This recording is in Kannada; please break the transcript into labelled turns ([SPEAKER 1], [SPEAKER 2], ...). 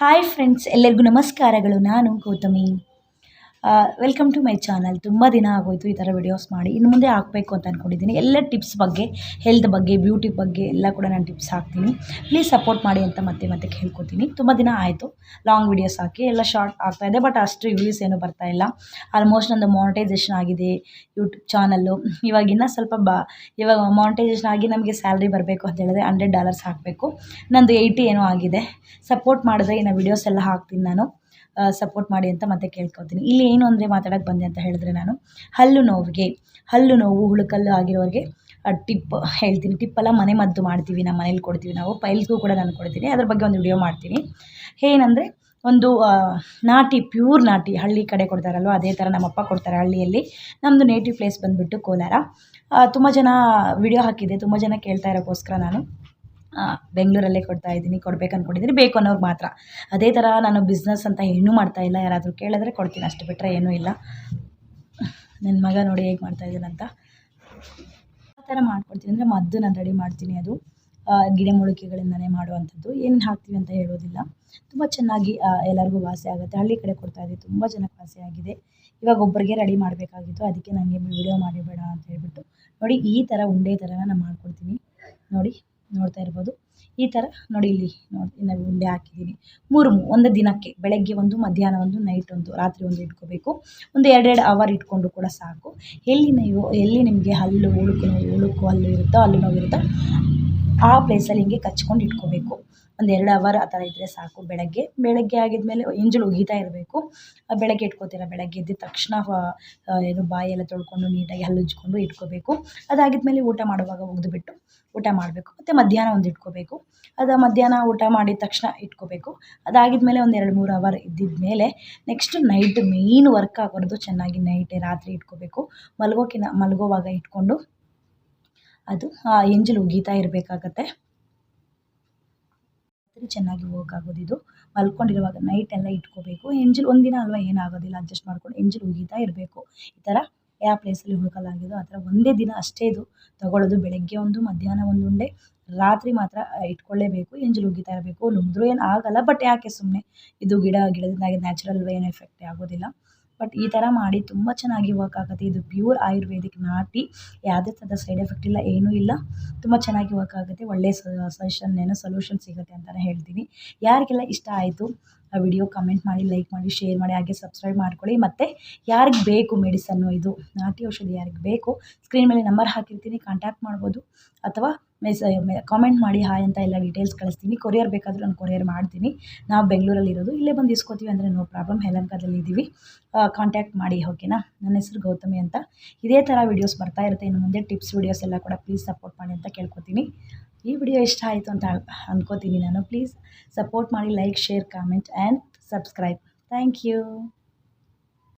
[SPEAKER 1] ಹಾಯ್ ಫ್ರೆಂಡ್ಸ್ ಎಲ್ಲರಿಗೂ ನಮಸ್ಕಾರಗಳು. ನಾನು Gautami. Welcome to my channel ತುಂಬ ದಿನ ಆಗೋಯಿತು ಈ ಥರ ವಿಡಿಯೋಸ್ ಮಾಡಿ. ಇನ್ನು ಮುಂದೆ ಹಾಕಬೇಕು ಅಂತ ಅಂದ್ಕೊಂಡಿದ್ದೀನಿ ಎಲ್ಲ ಟಿಪ್ಸ್ ಬಗ್ಗೆ ಹೆಲ್ತ್ ಬಗ್ಗೆ ಬ್ಯೂಟಿ ಬಗ್ಗೆ ಎಲ್ಲ ಕೂಡ ನಾನು ಟಿಪ್ಸ್ ಹಾಕ್ತೀನಿ. ಪ್ಲೀಸ್ ಸಪೋರ್ಟ್ ಮಾಡಿ ಅಂತ ಮತ್ತೆ ಮತ್ತೆ ಕೇಳ್ಕೊತೀನಿ. ತುಂಬ ದಿನ ಆಯಿತು. ಲಾಂಗ್ ವಿಡಿಯೋಸ್ ಹಾಕಿ. ಎಲ್ಲ ಶಾರ್ಟ್ ಆಗ್ತಾಯಿದೆ ಬಟ್ ಅಷ್ಟು ವ್ಯೂಸ್ ಏನೂ ಬರ್ತಾ ಇಲ್ಲ. ಆಲ್ಮೋಸ್ಟ್ ನಂದು ಮಾನಿಟೈಸೇಷನ್ ಆಗಿದೆ ಯೂಟ್ಯೂಬ್ ಚಾನಲ್ಲು ಇವಾಗ ಸ್ವಲ್ಪ ಬಾ, ಇವಾಗ ಮಾನಿಟೈಸೇಷನ್ ಆಗಿ ನಮಗೆ ಸ್ಯಾಲ್ರಿ ಬರಬೇಕು ಅಂತ ಹೇಳಿದ್ರೆ ಹಂಡ್ರೆಡ್ ಡಾಲರ್ಸ್ ಹಾಕಬೇಕು. ನಂದು ಏಯ್ಟಿ ಏನೋ ಆಗಿದೆ. ಸಪೋರ್ಟ್ ಮಾಡಿದ್ರೆ ಇನ್ನು ವಿಡಿಯೋಸ್ ಎಲ್ಲ ಹಾಕ್ತೀನಿ ನಾನು. ಸಪೋರ್ಟ್ ಮಾಡಿ ಅಂತ ಮತ್ತೆ ಕೇಳ್ಕೊತೀನಿ. ಇಲ್ಲಿ ಏನು ಅಂದರೆ ಮಾತಾಡಕ್ಕೆ ಬಂದೆ ಅಂತ ಹೇಳಿದ್ರೆ ನಾನು, ಹಲ್ಲು ನೋವಿಗೆ, ಹಲ್ಲು ನೋವು, ಹುಳುಕಲ್ಲು ಆಗಿರೋರಿಗೆ ಟಿಪ್ ಹೇಳ್ತೀನಿ. ಟಿಪ್ಪೆಲ್ಲ ಮನೆ ಮದ್ದು ಮಾಡ್ತೀವಿ, ನಮ್ಮ ಮನೇಲಿ ಕೊಡ್ತೀವಿ ನಾವು. ಪೈಲ್ಸ್ಗೂ ಕೂಡ ನಾನು ಕೊಡ್ತೀನಿ. ಅದ್ರ ಬಗ್ಗೆ ಒಂದು ವಿಡಿಯೋ ಮಾಡ್ತೀನಿ. ಏನಂದರೆ ಒಂದು ನಾಟಿ ಪ್ಯೂರ್ ನಾಟಿ ಹಳ್ಳಿ ಕಡೆ ಕೊಡ್ತಾರಲ್ವ, ಅದೇ ಥರ ನಮ್ಮಪ್ಪ ಕೊಡ್ತಾರೆ ಹಳ್ಳಿಯಲ್ಲಿ. ನಮ್ಮದು ನೇಟಿವ್ ಪ್ಲೇಸ್ ಬಂದುಬಿಟ್ಟು ಕೋಲಾರ. ತುಂಬ ಜನ ವಿಡಿಯೋ ಹಾಕಿದೆ ತುಂಬ ಜನ ಕೇಳ್ತಾ ಇರೋಕ್ಕೋಸ್ಕರ ನಾನು. ಬೆಂಗಳೂರಲ್ಲೇ ಕೊಡ್ತಾ ಇದ್ದೀನಿ ಕೊಡ್ಬೇಕು ಅಂದ್ಕೊಂಡಿದ್ದೀನಿ ಬೇಕು ಅನ್ನೋರ್ಗೆ ಮಾತ್ರ. ಅದೇ ಥರ ನಾನು ಬಿಸ್ನೆಸ್ ಅಂತ ಏನೂ ಮಾಡ್ತಾ ಇಲ್ಲ, ಯಾರಾದರೂ ಕೇಳಿದ್ರೆ ಕೊಡ್ತೀನಿ, ಅಷ್ಟು ಬಿಟ್ಟರೆ ಏನೂ ಇಲ್ಲ. ನನ್ನ ಮಗ ನೋಡಿ ಹೇಗೆ ಮಾಡ್ತಾಯಿದ್ದಾನಂತ ಆ ಥರ ಮಾಡ್ಕೊಡ್ತೀನಿ, ಅಂದರೆ ಮದ್ದು ನಾನು ರೆಡಿ ಮಾಡ್ತೀನಿ ಅದು. ಗಿಡಮೂಲಿಕೆಗಳಿಂದನೇ ಮಾಡುವಂಥದ್ದು. ಏನೇನು ಹಾಕ್ತೀವಿ ಅಂತ ಹೇಳೋದಿಲ್ಲ. ತುಂಬ ಚೆನ್ನಾಗಿ ಎಲ್ಲರಿಗೂ ವಾಸಿ ಆಗುತ್ತೆ. ಹಳ್ಳಿ ಕಡೆ ಕೊಡ್ತಾ ಇದ್ದೀವಿ, ತುಂಬ ಜನಕ್ಕೆ ವಾಸಿ ಆಗಿದೆ. ಇವಾಗ ಒಬ್ಬರಿಗೆ ರೆಡಿ ಮಾಡಬೇಕಾಗಿತ್ತು, ಅದಕ್ಕೆ ನನಗೆ ವಿಡಿಯೋ ಮಾಡಿಬೇಡ ಅಂತ ಹೇಳ್ಬಿಟ್ಟು. ನೋಡಿ, ಈ ಥರ ಉಂಡೆ ಥರನ ನಾನು ಮಾಡ್ಕೊಡ್ತೀನಿ. ನೋಡಿ. ನೋಡ್ತಾ ಇರ್ಬೋದು. ಈ ಥರ ನೋಡಿ ಇಲ್ಲಿ ನೋಡಿ ನಾವು ಉಂಡೆ ಹಾಕಿದ್ದೀನಿ. ಮೂರು ಒಂದು ದಿನಕ್ಕೆ ಬೆಳಗ್ಗೆ ಒಂದು, ಮಧ್ಯಾಹ್ನ ಒಂದು ನೈಟ್ ಒಂದು, ರಾತ್ರಿ ಒಂದು ಇಟ್ಕೋಬೇಕು. ಒಂದು ಎರಡೆರಡು ಅವರ್ ಇಟ್ಕೊಂಡು ಕೂಡ ಸಾಕು. ಎಲ್ಲಿ ನೀವು, ಎಲ್ಲಿ ನಿಮಗೆ ಹಲ್ಲು, ಉಳುಕು ಉಳುಕು ಹಲ್ಲು ಇರುತ್ತೋ ಹಲ್ಲು ನೋವು ಇರುತ್ತೋ, ಆ ಪ್ಲೇಸಲ್ಲಿ ಹಿಂಗೆ ಕಚ್ಕೊಂಡು ಇಟ್ಕೋಬೇಕು. ಒಂದು ಎರಡು ಅವರ್ ಆ ಥರ ಇದ್ದರೆ ಸಾಕು ಬೆಳಗ್ಗೆ. ಬೆಳಗ್ಗೆ ಆಗಿದ್ಮೇಲೆ ಎಂಜಲು ಉಗಿತಾ ಇರಬೇಕು. ಬೆಳಗ್ಗೆ ಇಟ್ಕೋತೀರ? ಬೆಳಗ್ಗೆ ಎದ್ದ ತಕ್ಷಣ ಏನು ಬಾಯೆಲ್ಲ ತೊಳ್ಕೊಂಡು ನೀಟಾಗಿ ಹಲ್ಲುಜ್ಕೊಂಡು ಇಟ್ಕೋಬೇಕು. ಅದಾಗಿದ್ಮೇಲೆ ಊಟ ಮಾಡುವಾಗ ಒಗೆದ್ಬಿಟ್ಟು ಊಟ ಮಾಡಬೇಕು. ಮತ್ತು ಮಧ್ಯಾಹ್ನ ಒಂದು ಇಟ್ಕೋಬೇಕು. ಅದು ಮಧ್ಯಾಹ್ನ ಊಟ ಮಾಡಿದ ತಕ್ಷಣ ಇಟ್ಕೋಬೇಕು. ಅದಾಗಿದ್ಮೇಲೆ ಒಂದು ಎರಡು ಮೂರು ಅವರ್ ಇದ್ದಿದ್ಮೇಲೆ ನೆಕ್ಸ್ಟ್ ನೈಟ್ ಮೇಯ್ನ್ ವರ್ಕ್ ಆಗೋದು ಚೆನ್ನಾಗಿ ನೈಟ್ ರಾತ್ರಿ ಇಟ್ಕೋಬೇಕು. ಮಲಗೋಕಿನ, ಮಲಗೋವಾಗ ಇಟ್ಕೊಂಡು ಅದು ಎಂಜಲು ಉಗೀತಾ ಇರಬೇಕಾಗತ್ತೆ. ಚೆನ್ನಾಗಿ ವರ್ಕ್ ಆಗೋದು ಇದು ಮಲ್ಕೊಂಡಿರುವಾಗ ನೈಟೆಲ್ಲ ಇಟ್ಕೋಬೇಕು. ಎಂಜಲು ಒಂದಿನ ಅಲ್ವಾ ಏನಾಗೋದಿಲ್ಲ ಅಡ್ಜಸ್ಟ್ ಮಾಡ್ಕೊಂಡು ಎಂಜಿಲ್ ಉಗಿತಾ ಇರಬೇಕು. ಈ ಥರ ಯಾವ ಪ್ಲೇಸಲ್ಲಿ ಹುಡುಕಲಾಗಿದೋ ಆ ಥರ ಒಂದೇ ದಿನ ಅಷ್ಟೇ ಇದು ತಗೊಳ್ಳೋದು. ಬೆಳಗ್ಗೆ ಒಂದು, ಮಧ್ಯಾಹ್ನ ಒಂದು ಉಂಡೆ, ರಾತ್ರಿ ಮಾತ್ರ ಇಟ್ಕೊಳ್ಳೇಬೇಕು. ಎಂಜಲು ಉಗಿತಾ ಇರಬೇಕು. ನುಂಗಿದ್ರೂ ಏನು ಆಗೋಲ್ಲ ಬಟ್ ಯಾಕೆ ಸುಮ್ಮನೆ ಇದು ಗಿಡ, ಗಿಡದಿಂದಾಗಿ ನ್ಯಾಚುರಲ್ ಏನು ಎಫೆಕ್ಟ್ ಆಗೋದಿಲ್ಲ. ಬಟ್ ಈ ಥರ ಮಾಡಿ ತುಂಬ ಚೆನ್ನಾಗಿ ವರ್ಕ್ ಆಗುತ್ತೆ. ಇದು ಪ್ಯೂರ್ ಆಯುರ್ವೇದಿಕ್ ನಾಟಿ. ಯಾವುದೇ ಥರದ ಸೈಡ್ ಎಫೆಕ್ಟ್ ಇಲ್ಲ, ಏನೂ ಇಲ್ಲ. ತುಂಬ ಚೆನ್ನಾಗಿ ವರ್ಕ್ ಆಗುತ್ತೆ. ಒಳ್ಳೆಯ ಸಜೆಷನ್ ಏನೋ ಸೊಲ್ಯೂಷನ್ ಸಿಗುತ್ತೆ ಅಂತಲೇ ಹೇಳ್ತೀನಿ. ಯಾರಿಗೆಲ್ಲ ಇಷ್ಟ ಆಯಿತು ಆ ವಿಡಿಯೋ ಕಮೆಂಟ್ ಮಾಡಿ ಲೈಕ್ ಮಾಡಿ ಶೇರ್ ಮಾಡಿ, ಹಾಗೆ ಸಬ್ಸ್ಕ್ರೈಬ್ ಮಾಡ್ಕೊಳ್ಳಿ. ಮತ್ತು ಯಾರಿಗೆ ಬೇಕು ಮೆಡಿಸನ್ನು ಇದು? ನಾಟಿ ಔಷಧಿ ಯಾರಿಗೆ ಬೇಕು? ಸ್ಕ್ರೀನ್ ಮೇಲೆ ನಂಬರ್ ಹಾಕಿರ್ತೀನಿ ಕಾಂಟ್ಯಾಕ್ಟ್ ಮಾಡ್ಬೋದು. ಅಥವಾ ಮೆಸ್ ಕಾಮೆಂಟ್ ಮಾಡಿ ಹಾಯ್ ಅಂತ ಎಲ್ಲ ಡೀಟೇಲ್ಸ್ ಕಳಿಸ್ತೀನಿ. ಕೊರಿಯರ್ ಬೇಕಾದರೂ ನಾನು ಕೊರಿಯರ್ ಮಾಡ್ತೀನಿ. ನಾವು ಬೆಂಗಳೂರಲ್ಲಿ ಇರೋದು. ಇಲ್ಲೇ ಬಂದು ಇಸ್ಕೋತೀವಿ ಅಂದರೆ ನೋ ಪ್ರಾಬ್ಲಮ್ ಹೆಲಂಕದಲ್ಲಿ ಇದ್ದೀವಿ ಕಾಂಟ್ಯಾಕ್ಟ್ ಮಾಡಿ ಓಕೆನಾ ನನ್ನ ಹೆಸರು ಗೌತಮಿ ಅಂತ. ಇದೇ ಥರ ವೀಡಿಯೋಸ್ ಬರ್ತಾ ಇರುತ್ತೆ. ಇನ್ನು ಮುಂದೆ ಟಿಪ್ಸ್ ವೀಡಿಯೋಸ್ ಎಲ್ಲ ಕೂಡ ಪ್ಲೀಸ್ ಸಪೋರ್ಟ್ ಮಾಡಿ ಅಂತ ಕೇಳ್ಕೊತೀನಿ. ಈ ವಿಡಿಯೋ ಇಷ್ಟ ಆಯಿತು ಅಂತ ಅಂದ್ಕೋತೀನಿ ನಾನು. ಪ್ಲೀಸ್ ಸಪೋರ್ಟ್ ಮಾಡಿ like share comment and subscribe thank you